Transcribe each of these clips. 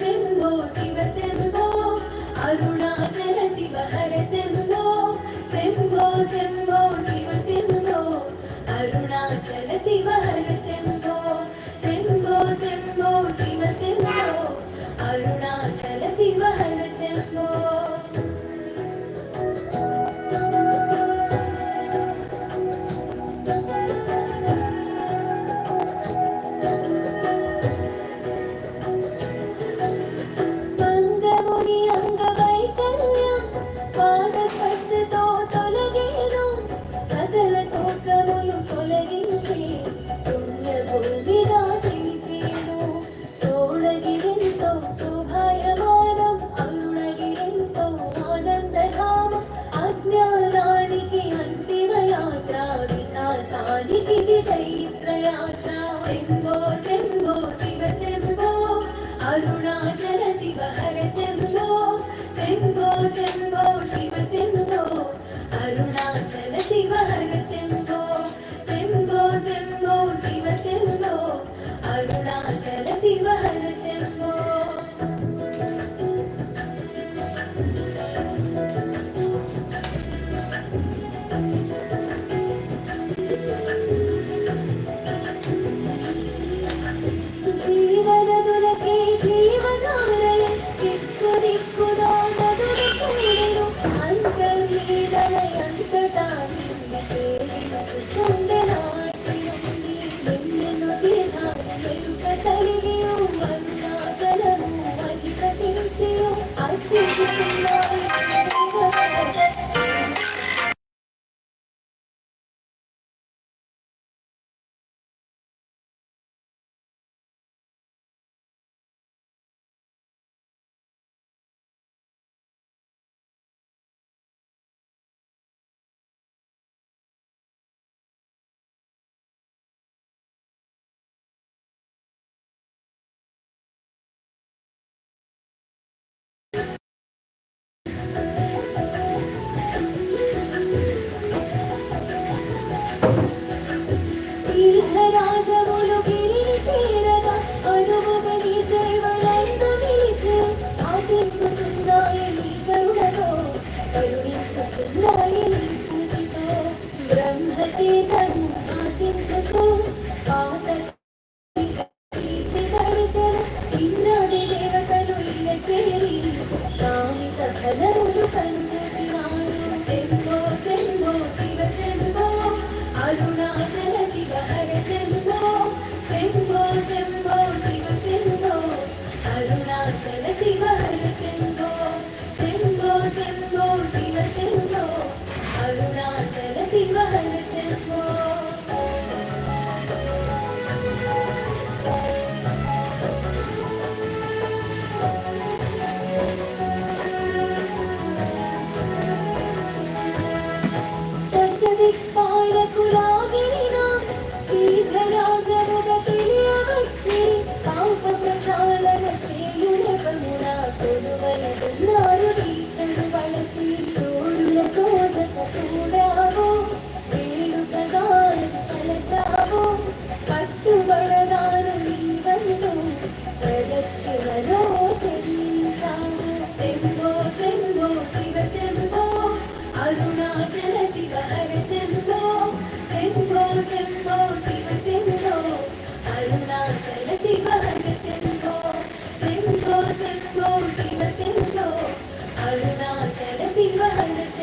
செம்போ சிவ செம்போ அருணாச்சல சிவ ஹர செம்போ செம்போ செம்போ சிவ செம்போ அருணாச்சல சிவ ஹர செம்போ चैत्रयात्रा शम्भो शम्भो शिव शम्भो अरुणाचल शिव हर शम्भो शम्भो शम्भो शिव शम्भो अरुणाचल शिव కలిగి మన్నాతలను అగిత పెంచే అర్చించుతున్నా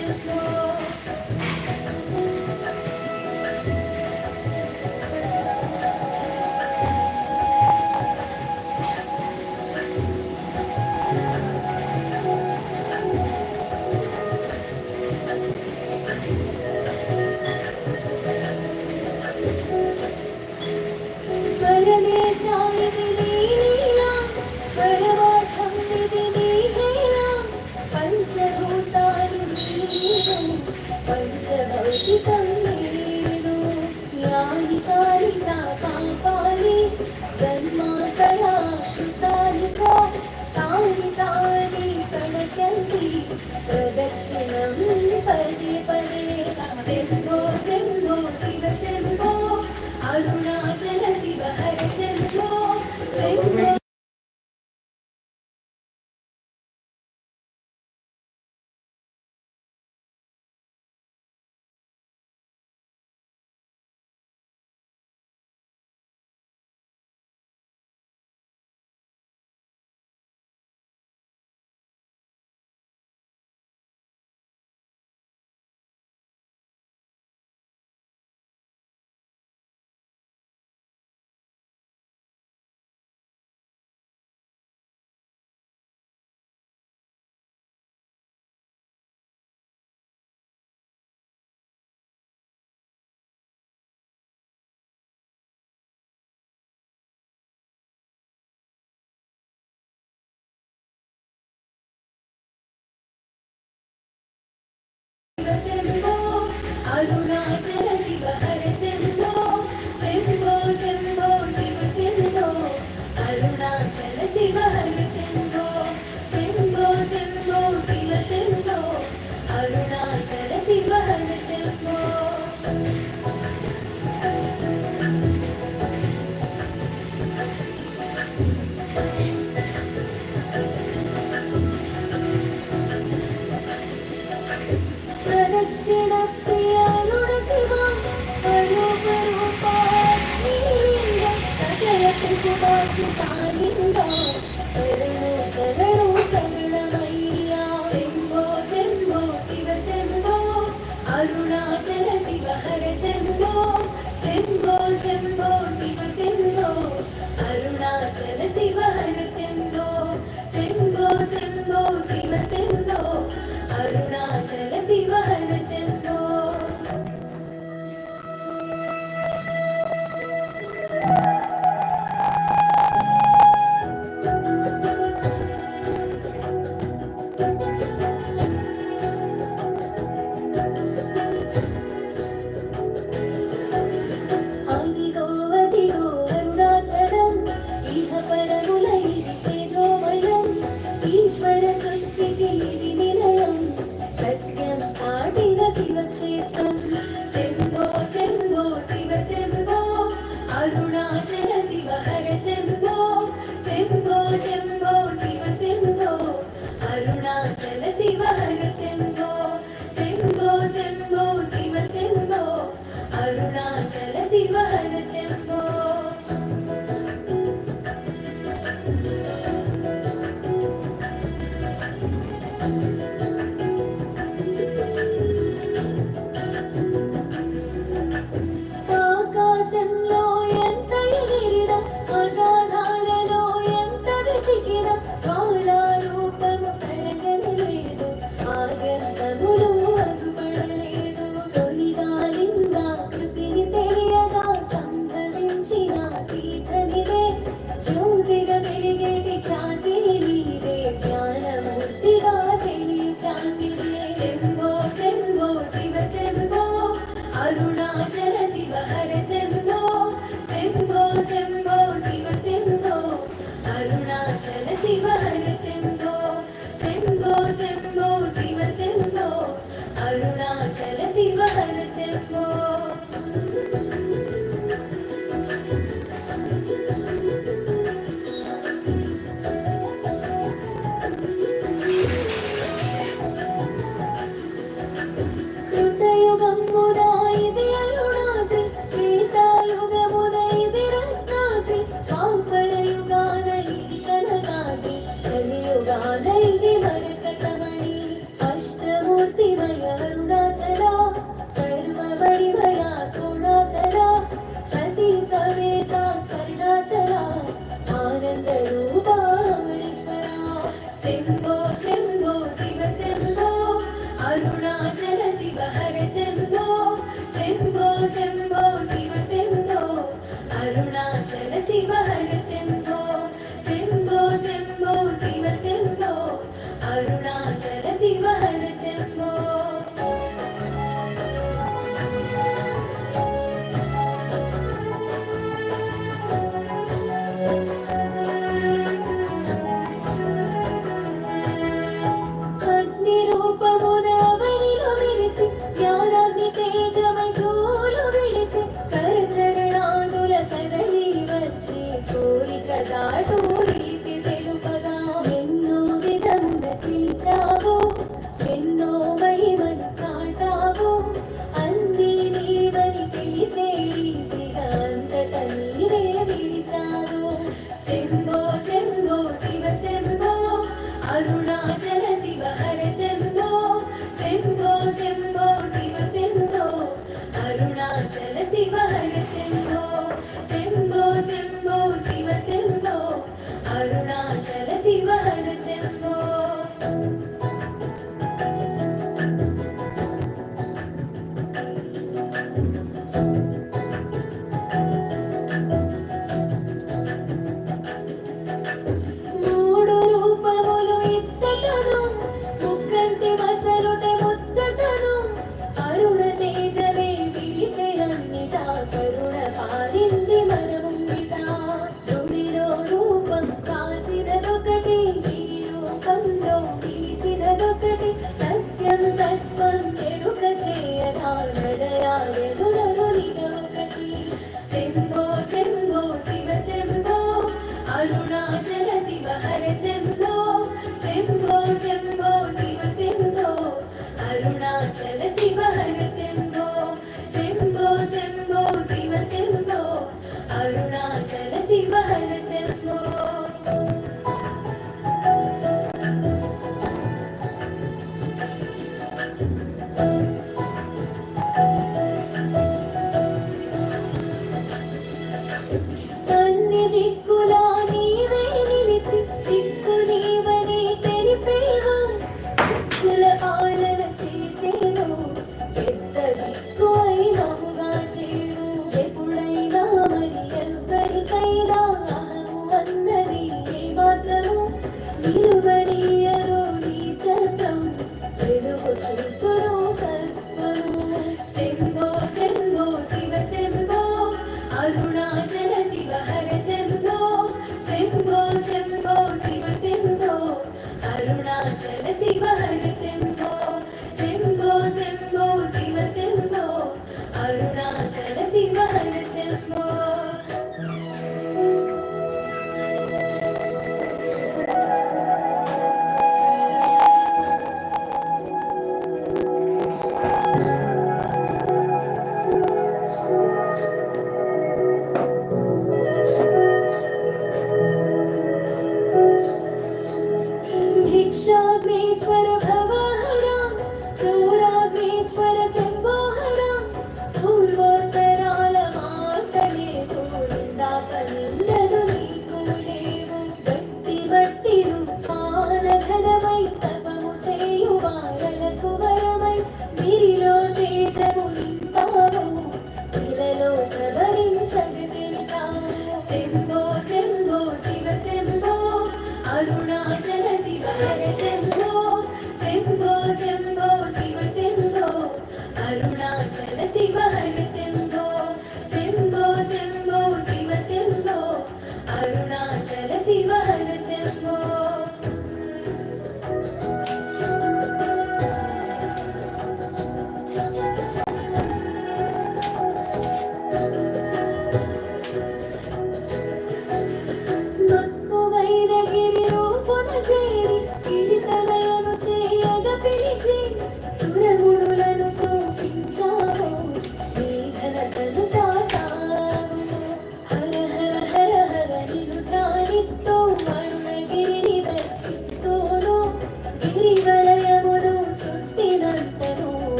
అరుణాచల శివ హర అరుణాచల శివ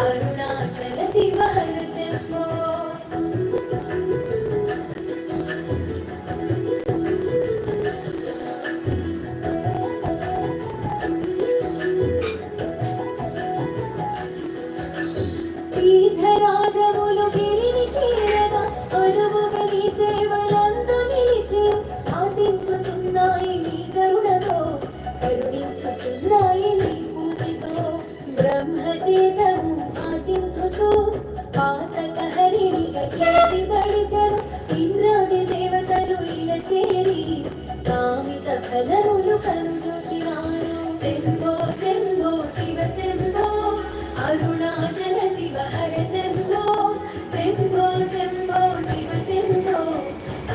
Hallelujah.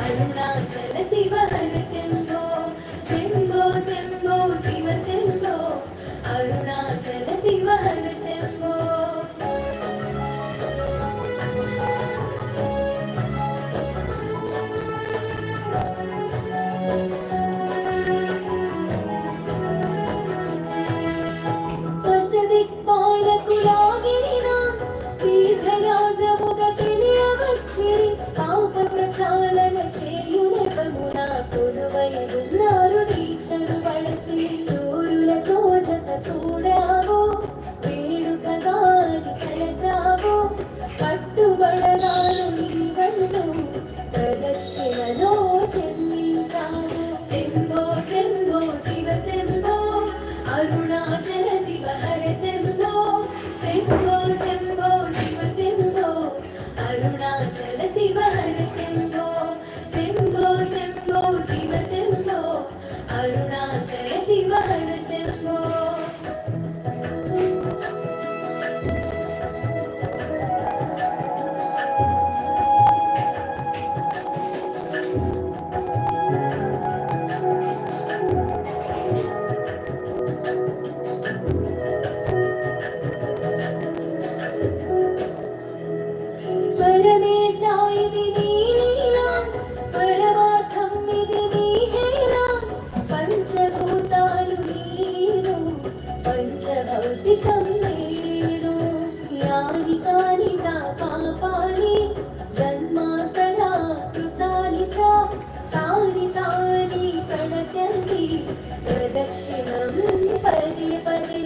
அருணாச்சல சிவஹரி அருணாச்சல కృతాని పాపాని జన్మాతరా కృతాని తాని తాని ప్రణశ్యంతి ప్రదక్షిణం పదే పదే.